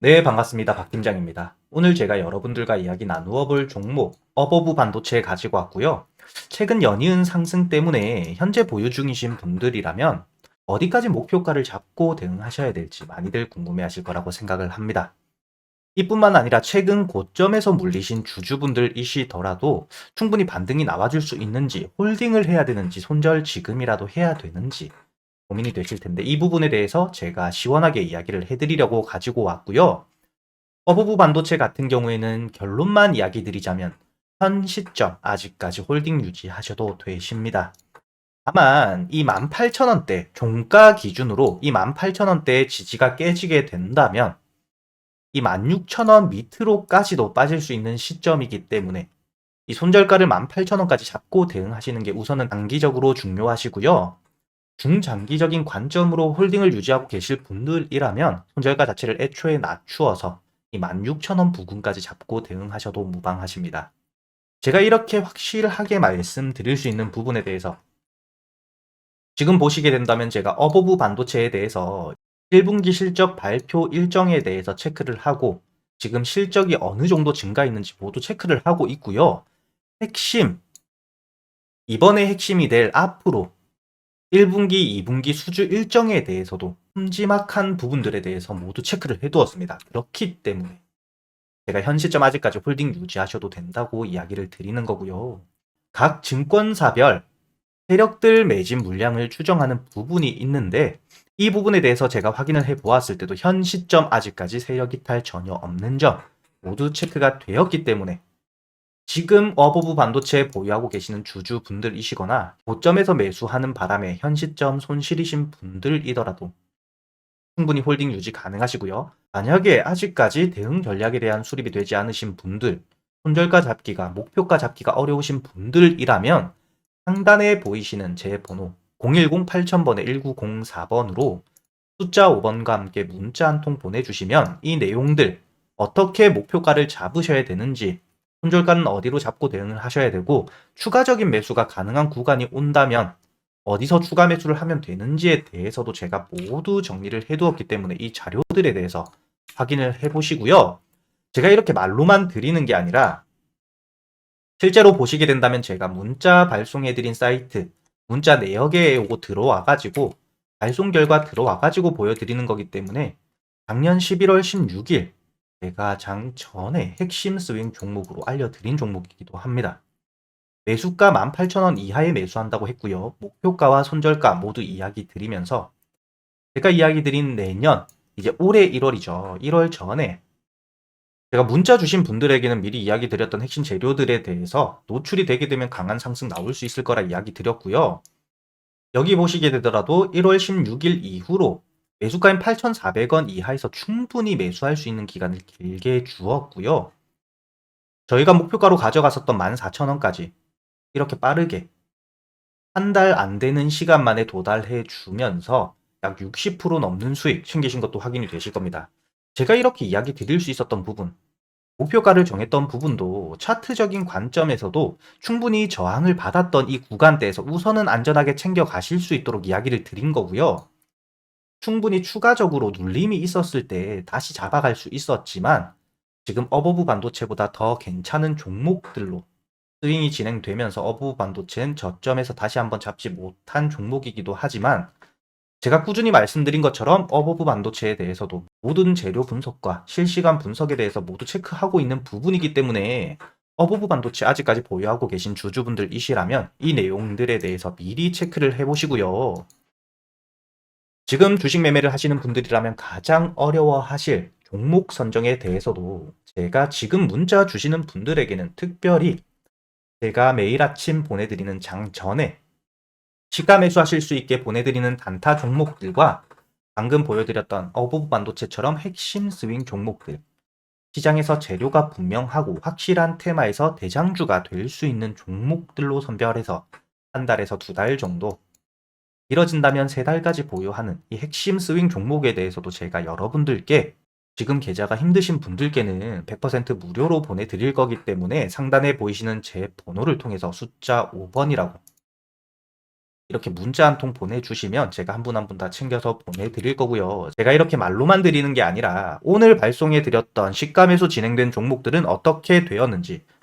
네, 반갑습니다. 박 팀장입니다. 오늘 제가 여러분들과 이야기 나누어 볼 종목 어버브 반도체 가지고 왔고요. 최근 연이은 상승 때문에 현재 보유 중이신 분들이라면 어디까지 목표가를 잡고 대응하셔야 될지 많이들 궁금해 하실 거라고 생각을 합니다. 이뿐만 아니라 최근 고점에서 물리신 주주분들이시더라도 충분히 반등이 나와줄 수 있는지 홀딩을 해야 되는지 손절 지금이라도 해야 되는지 고민이 되실 텐데 이 부분에 대해서 제가 시원하게 이야기를 해드리려고 가지고 왔고요. 어부부 반도체 같은 경우에는 결론만 이야기 드리자면 현 시점 아직까지 홀딩 유지하셔도 되십니다. 다만 이 18,000원대 종가 기준으로 이 18,000원대의 지지가 깨지게 된다면 이 16,000원 밑으로까지도 빠질 수 있는 시점이기 때문에 이 손절가를 18,000원까지 잡고 대응하시는 게 우선은 단기적으로 중요하시고요. 중장기적인 관점으로 홀딩을 유지하고 계실 분들이라면 손절가 자체를 애초에 낮추어서 이 16,000원 부근까지 잡고 대응하셔도 무방하십니다. 제가 이렇게 확실하게 말씀드릴 수 있는 부분에 대해서 지금 보시게 된다면 제가 어버브 반도체에 대해서 1분기 실적 발표 일정에 대해서 체크를 하고 지금 실적이 어느 정도 증가했는지 모두 체크를 하고 있고요. 핵심, 이번에 핵심이 될 앞으로 1분기, 2분기 수주 일정에 대해서도 큼지막한 부분들에 대해서 모두 체크를 해두었습니다. 그렇기 때문에 제가 현 시점 아직까지 홀딩 유지하셔도 된다고 이야기를 드리는 거고요. 각 증권사별 세력들 매진 물량을 추정하는 부분이 있는데 이 부분에 대해서 제가 확인을 해 보았을 때도 현 시점 아직까지 세력 이탈 전혀 없는 점 모두 체크가 되었기 때문에 지금 어버브 반도체 보유하고 계시는 주주분들이시거나 고점에서 매수하는 바람에 현 시점 손실이신 분들이더라도 충분히 홀딩 유지 가능하시고요. 만약에 아직까지 대응 전략에 대한 수립이 되지 않으신 분들, 손절가 잡기가, 목표가 잡기가 어려우신 분들이라면 상단에 보이시는 제 번호 010-8000번에 1904번으로 숫자 5번과 함께 문자 한 통 보내주시면 이 내용들 어떻게 목표가를 잡으셔야 되는지 손절가는 어디로 잡고 대응을 하셔야 되고 추가적인 매수가 가능한 구간이 온다면 어디서 추가 매수를 하면 되는지에 대해서도 제가 모두 정리를 해두었기 때문에 이 자료들에 대해서 확인을 해보시고요. 제가 이렇게 말로만 드리는 게 아니라 실제로 보시게 된다면 제가 문자 발송해드린 사이트 문자 내역에 오고 들어와가지고 발송 결과 들어와가지고 보여드리는 거기 때문에 작년 11월 16일 제가 장 전에 핵심 스윙 종목으로 알려드린 종목이기도 합니다. 매수가 18,000원 이하에 매수한다고 했고요. 목표가와 손절가 모두 이야기 드리면서 제가 이야기 드린 내년 이제 올해 1월이죠. 1월 전에 제가 문자 주신 분들에게는 미리 이야기 드렸던 핵심 재료들에 대해서 노출이 되게 되면 강한 상승 나올 수 있을 거라 이야기 드렸고요. 여기 보시게 되더라도 1월 16일 이후로 매수가인 8,400원 이하에서 충분히 매수할 수 있는 기간을 길게 주었고요. 저희가 목표가로 가져갔었던 14,000원까지 이렇게 빠르게 한 달 안 되는 시간 만에 도달해 주면서 약 60% 넘는 수익 챙기신 것도 확인이 되실 겁니다. 제가 이렇게 이야기 드릴 수 있었던 부분, 목표가를 정했던 부분도 차트적인 관점에서도 충분히 저항을 받았던 이 구간대에서 우선은 안전하게 챙겨 가실 수 있도록 이야기를 드린 거고요. 충분히 추가적으로 눌림이 있었을 때 다시 잡아갈 수 있었지만 지금 어버브 반도체보다 더 괜찮은 종목들로 스윙이 진행되면서 어부부 반도체는 저점에서 다시 한번 잡지 못한 종목이기도 하지만 제가 꾸준히 말씀드린 것처럼 어버브 반도체에 대해서도 모든 재료 분석과 실시간 분석에 대해서 모두 체크하고 있는 부분이기 때문에 어버브 반도체 아직까지 보유하고 계신 주주분들이시라면 이 내용들에 대해서 미리 체크를 해보시고요. 지금 주식 매매를 하시는 분들이라면 가장 어려워하실 종목 선정에 대해서도 제가 지금 문자 주시는 분들에게는 특별히 제가 매일 아침 보내드리는 장 전에 시가 매수하실 수 있게 보내드리는 단타 종목들과 방금 보여드렸던 어부부 반도체처럼 핵심 스윙 종목들 시장에서 재료가 분명하고 확실한 테마에서 대장주가 될 수 있는 종목들로 선별해서 한 달에서 두 달 정도 길어진다면 세 달까지 보유하는 이 핵심 스윙 종목에 대해서도 제가 여러분들께 지금 계좌가 힘드신 분들께는 100% 무료로 보내드릴 거기 때문에 상단에 보이시는 제 번호를 통해서 숫자 5번이라고 이렇게 문자 한 통 보내주시면 제가 한 분 한 분 다 챙겨서 보내드릴 거고요. 제가 이렇게 말로만 드리는 게 아니라 오늘 발송해 드렸던 시가매수 진행된 종목들은 어떻게 되었는지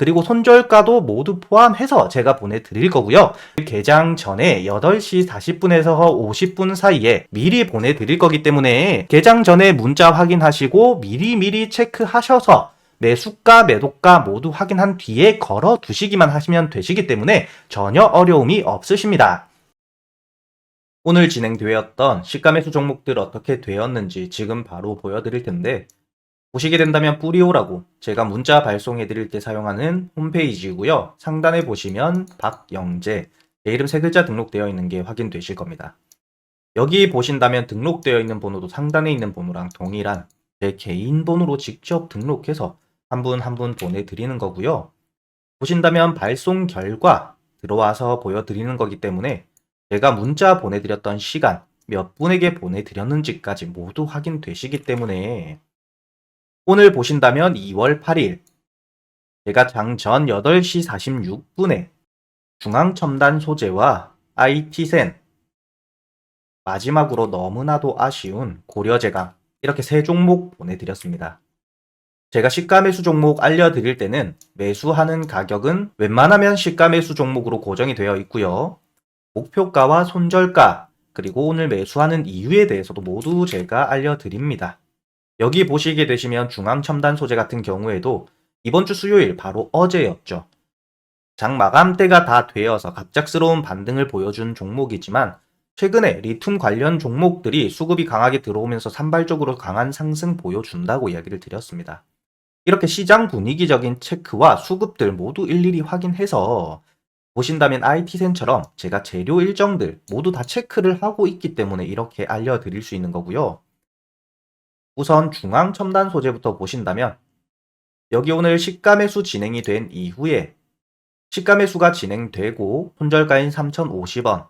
그리고 손절가도 모두 포함해서 제가 보내드릴 거고요. 개장 전에 8시 40분에서 50분 사이에 미리 보내드릴 거기 때문에 개장 전에 문자 확인하시고 미리미리 체크하셔서 매수가, 매도가 모두 확인한 뒤에 걸어 두시기만 하시면 되시기 때문에 전혀 어려움이 없으십니다. 오늘 진행되었던 시가매수 종목들 어떻게 되었는지 지금 바로 보여드릴 텐데 보시게 된다면 뿌리오라고 제가 문자 발송해 드릴 때 사용하는 홈페이지고요. 상단에 보시면 박영재 제 이름 세 글자 등록되어 있는 게 확인되실 겁니다. 여기 보신다면 등록되어 있는 번호도 상단에 있는 번호랑 동일한 제 개인 번호로 직접 등록해서 한 분 한 분 보내드리는 거고요. 보신다면 발송 결과 들어와서 보여드리는 거기 때문에 제가 문자 보내드렸던 시간 몇 분에게 보내드렸는지까지 모두 확인되시기 때문에 오늘 보신다면 2월 8일 제가 장전 8시 46분에 중앙첨단 소재와 IT센 마지막으로 너무나도 아쉬운 고려제강 이렇게 세 종목 보내드렸습니다. 제가 시가 매수 종목 알려드릴 때는 매수하는 가격은 웬만하면 시가 매수 종목으로 고정이 되어 있고요. 목표가와 손절가 그리고 오늘 매수하는 이유에 대해서도 모두 제가 알려드립니다. 여기 보시게 되시면 중앙 첨단 소재 같은 경우에도 이번 주 수요일 바로 어제였죠. 장 마감대가 다 되어서 갑작스러운 반등을 보여준 종목이지만 최근에 리튬 관련 종목들이 수급이 강하게 들어오면서 산발적으로 강한 상승 보여준다고 이야기를 드렸습니다. 이렇게 시장 분위기적인 체크와 수급들 모두 일일이 확인해서 보신다면 IT센처럼 제가 재료 일정들 모두 다 체크를 하고 있기 때문에 이렇게 알려드릴 수 있는 거고요. 우선 중앙 첨단 소재부터 보신다면 여기 오늘 매수 진행이 된 이후에 매수가 진행되고 손절가인 3,050원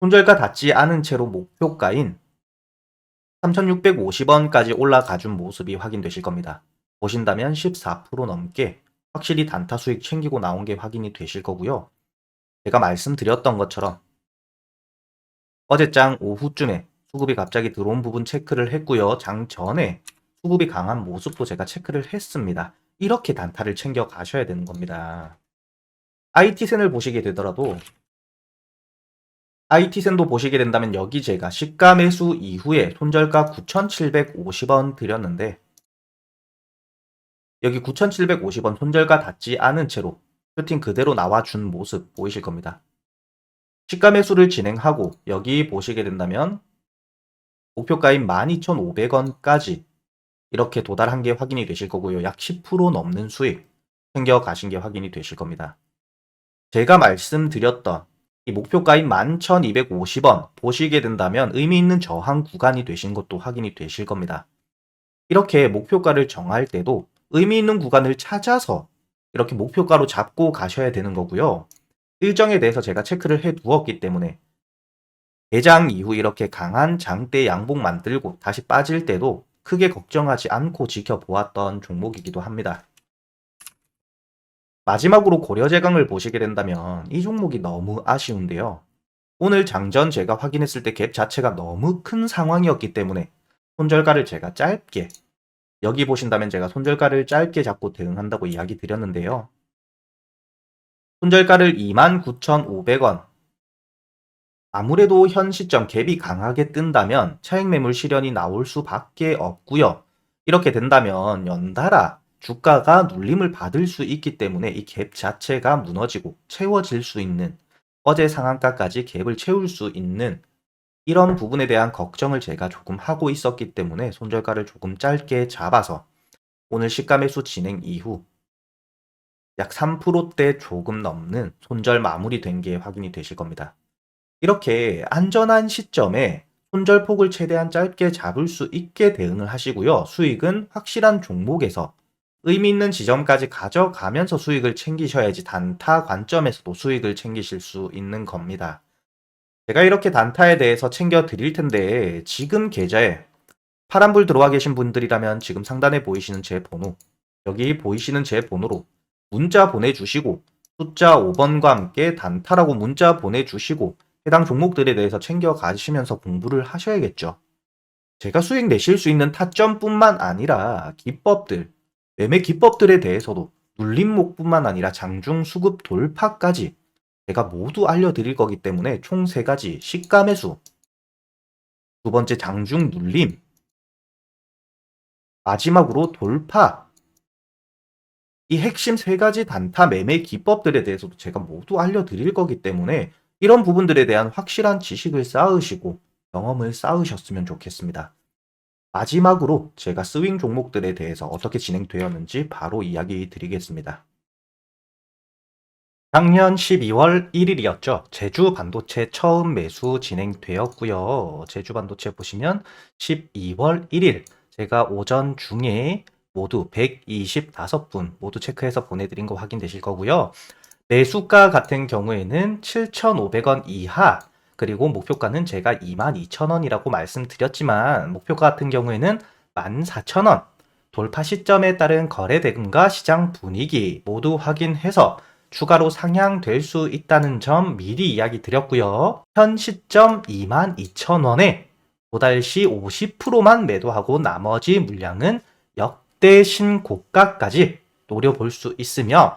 손절가 닿지 않은 채로 목표가인 3,650원까지 올라가 준 모습이 확인되실 겁니다. 보신다면 14% 넘게 확실히 단타 수익 챙기고 나온 게 확인이 되실 거고요. 제가 말씀드렸던 것처럼 어제장 오후쯤에 수급이 갑자기 들어온 부분 체크를 했고요. 장 전에 수급이 강한 모습도 제가 체크를 했습니다. 이렇게 단타를 챙겨 가셔야 되는 겁니다. IT센을 보시게 되더라도 IT센도 보시게 된다면 여기 제가 시가 매수 이후에 손절가 9,750원 드렸는데 여기 9,750원 손절가 닿지 않은 채로 슈팅 그대로 나와준 모습 보이실 겁니다. 시가 매수를 진행하고 여기 보시게 된다면 목표가인 12,500원까지 이렇게 도달한 게 확인이 되실 거고요. 약 10% 넘는 수익 챙겨 가신 게 확인이 되실 겁니다. 제가 말씀드렸던 이 목표가인 11,250원 보시게 된다면 의미 있는 저항 구간이 되신 것도 확인이 되실 겁니다. 이렇게 목표가를 정할 때도 의미 있는 구간을 찾아서 이렇게 목표가로 잡고 가셔야 되는 거고요. 일정에 대해서 제가 체크를 해 두었기 때문에 개장 이후 이렇게 강한 장대 양봉 만들고 다시 빠질 때도 크게 걱정하지 않고 지켜보았던 종목이기도 합니다. 마지막으로 고려제강을 보시게 된다면 이 종목이 너무 아쉬운데요. 오늘 장전 제가 확인했을 때 갭 자체가 너무 큰 상황이었기 때문에 손절가를 제가 짧게 여기 보신다면 제가 손절가를 짧게 잡고 대응한다고 이야기 드렸는데요. 손절가를 29,500원 아무래도 현 시점 갭이 강하게 뜬다면 차익 매물 실현이 나올 수밖에 없고요. 이렇게 된다면 연달아 주가가 눌림을 받을 수 있기 때문에 이 갭 자체가 무너지고 채워질 수 있는 어제 상한가까지 갭을 채울 수 있는 이런 부분에 대한 걱정을 제가 조금 하고 있었기 때문에 손절가를 조금 짧게 잡아서 오늘 시가 매수 진행 이후 약 3%대 조금 넘는 손절 마무리된 게 확인이 되실 겁니다. 이렇게 안전한 시점에 손절 폭을 최대한 짧게 잡을 수 있게 대응을 하시고요. 수익은 확실한 종목에서 의미 있는 지점까지 가져가면서 수익을 챙기셔야지 단타 관점에서도 수익을 챙기실 수 있는 겁니다. 제가 이렇게 단타에 대해서 챙겨 드릴 텐데 지금 계좌에 파란불 들어와 계신 분들이라면 지금 상단에 보이시는 제 번호 여기 보이시는 제 번호로 문자 보내주시고 숫자 5번과 함께 단타라고 문자 보내주시고 해당 종목들에 대해서 챙겨 가시면서 공부를 하셔야겠죠. 제가 수익 내실 수 있는 타점뿐만 아니라 기법들, 매매 기법들에 대해서도 눌림목뿐만 아니라 장중 수급 돌파까지 제가 모두 알려드릴 거기 때문에 총세 가지 시가 매수, 두 번째 장중 눌림, 마지막으로 돌파. 이 핵심 세 가지 단타 매매 기법들에 대해서도 제가 모두 알려드릴 거기 때문에 이런 부분들에 대한 확실한 지식을 쌓으시고 경험을 쌓으셨으면 좋겠습니다. 마지막으로 제가 스윙 종목들에 대해서 어떻게 진행되었는지 바로 이야기 드리겠습니다. 작년 12월 1일이었죠. 제주 반도체 처음 매수 진행되었고요. 제주 반도체 보시면 12월 1일 제가 오전 중에 모두 125분 모두 체크해서 보내드린 거 확인되실 거고요. 매수가 같은 경우에는 7,500원 이하 그리고 목표가는 제가 22,000원이라고 말씀드렸지만 목표가 같은 경우에는 14,000원 돌파 시점에 따른 거래 대금과 시장 분위기 모두 확인해서 추가로 상향될 수 있다는 점 미리 이야기 드렸고요. 현 시점 22,000원에 도달 시 50%만 매도하고 나머지 물량은 역대 신고가까지 노려볼 수 있으며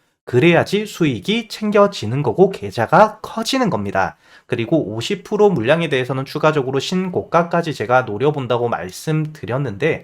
그래야지 수익이 챙겨지는 거고 계좌가 커지는 겁니다. 그리고 50% 물량에 대해서는 추가적으로 신고가까지 제가 노려본다고 말씀드렸는데